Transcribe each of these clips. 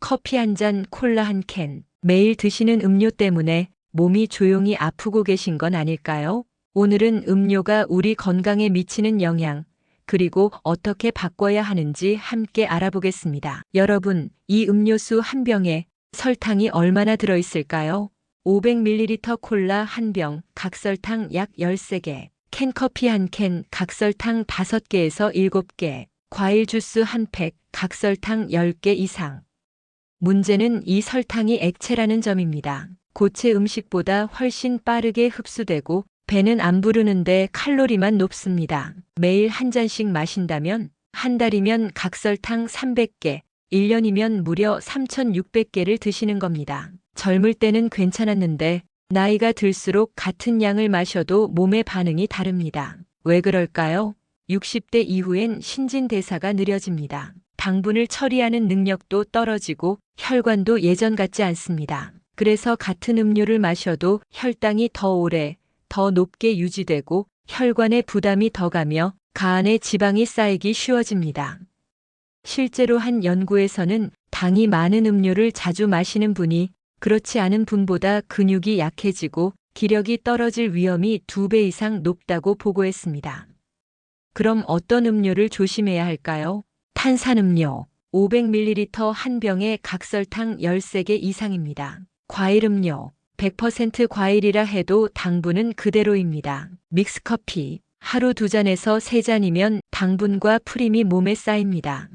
커피 한 잔, 콜라 한 캔. 매일 드시는 음료 때문에 몸이 조용히 아프고 계신 건 아닐까요? 오늘은 음료가 우리 건강에 미치는 영향, 그리고 어떻게 바꿔야 하는지 함께 알아보겠습니다. 여러분, 이 음료수 한 병에 설탕이 얼마나 들어있을까요? 500ml 콜라 한 병, 각설탕 약 13개, 캔커피 한 캔, 각설탕 5개에서 7개, 과일 주스 한 팩, 각설탕 10개 이상. 문제는 이 설탕이 액체라는 점입니다. 고체 음식보다 훨씬 빠르게 흡수되고 배는 안 부르는데 칼로리만 높습니다. 매일 한 잔씩 마신다면 한 달이면 각설탕 300개, 1년이면 무려 3,600개를 드시는 겁니다. 젊을 때는 괜찮았는데 나이가 들수록 같은 양을 마셔도 몸의 반응이 다릅니다. 왜 그럴까요? 60대 이후엔 신진대사가 느려집니다. 당분을 처리하는 능력도 떨어지고 혈관도 예전 같지 않습니다. 그래서 같은 음료를 마셔도 혈당이 더 오래, 더 높게 유지되고 혈관에 부담이 더 가며 가안에 지방이 쌓이기 쉬워집니다. 실제로 한 연구에서는 당이 많은 음료를 자주 마시는 분이 그렇지 않은 분보다 근육이 약해지고 기력이 떨어질 위험이 두 배 이상 높다고 보고했습니다. 그럼 어떤 음료를 조심해야 할까요? 탄산음료 500ml 한 병에 각설탕 13개 이상입니다. 과일음료 100% 과일이라 해도 당분은 그대로입니다. 믹스커피 하루 두 잔에서 세 잔이면 당분과 프림이 몸에 쌓입니다.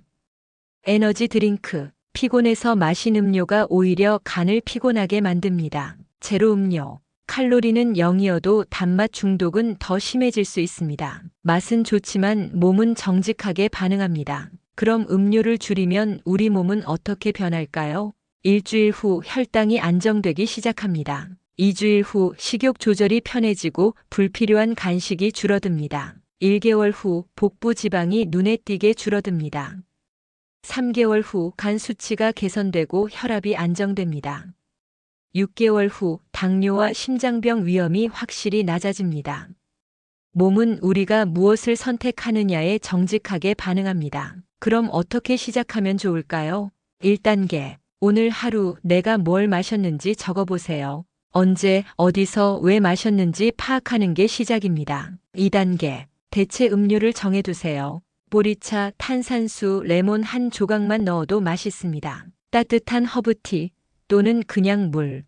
에너지 드링크 피곤해서 마신 음료가 오히려 간을 피곤하게 만듭니다. 제로 음료 칼로리는 0이어도 단맛 중독은 더 심해질 수 있습니다. 맛은 좋지만 몸은 정직하게 반응합니다. 그럼 음료를 줄이면 우리 몸은 어떻게 변할까요? 일주일 후 혈당이 안정되기 시작합니다. 2주일 후 식욕 조절이 편해지고 불필요한 간식이 줄어듭니다. 1개월 후 복부 지방이 눈에 띄게 줄어듭니다. 3개월 후 간 수치가 개선되고 혈압이 안정됩니다. 6개월 후 당뇨와 심장병 위험이 확실히 낮아집니다. 몸은 우리가 무엇을 선택하느냐에 정직하게 반응합니다. 그럼 어떻게 시작하면 좋을까요? 1단계. 오늘 하루 내가 뭘 마셨는지 적어보세요. 언제, 어디서, 왜 마셨는지 파악하는 게 시작입니다. 2단계. 대체 음료를 정해두세요. 보리차, 탄산수, 레몬 한 조각만 넣어도 맛있습니다. 따뜻한 허브티 또는 그냥 물.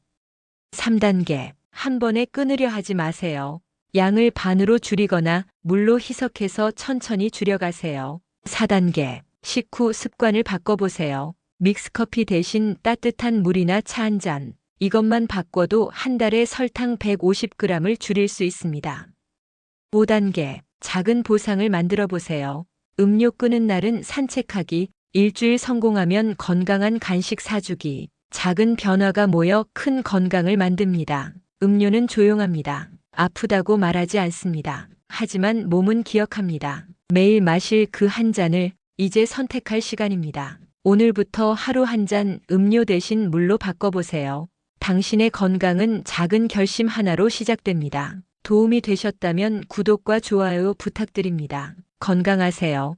3단계. 한 번에 끊으려 하지 마세요. 양을 반으로 줄이거나 물로 희석해서 천천히 줄여가세요. 4단계. 식후 습관을 바꿔보세요. 믹스커피 대신 따뜻한 물이나 차 한 잔. 이것만 바꿔도 한 달에 설탕 150g을 줄일 수 있습니다. 5단계. 작은 보상을 만들어 보세요. 음료 끄는 날은 산책하기, 일주일 성공하면 건강한 간식 사주기. 작은 변화가 모여 큰 건강을 만듭니다. 음료는 조용합니다. 아프다고 말하지 않습니다. 하지만 몸은 기억합니다. 매일 마실 그 한 잔을 이제 선택할 시간입니다. 오늘부터 하루 한 잔 음료 대신 물로 바꿔보세요. 당신의 건강은 작은 결심 하나로 시작됩니다. 도움이 되셨다면 구독과 좋아요 부탁드립니다. 건강하세요.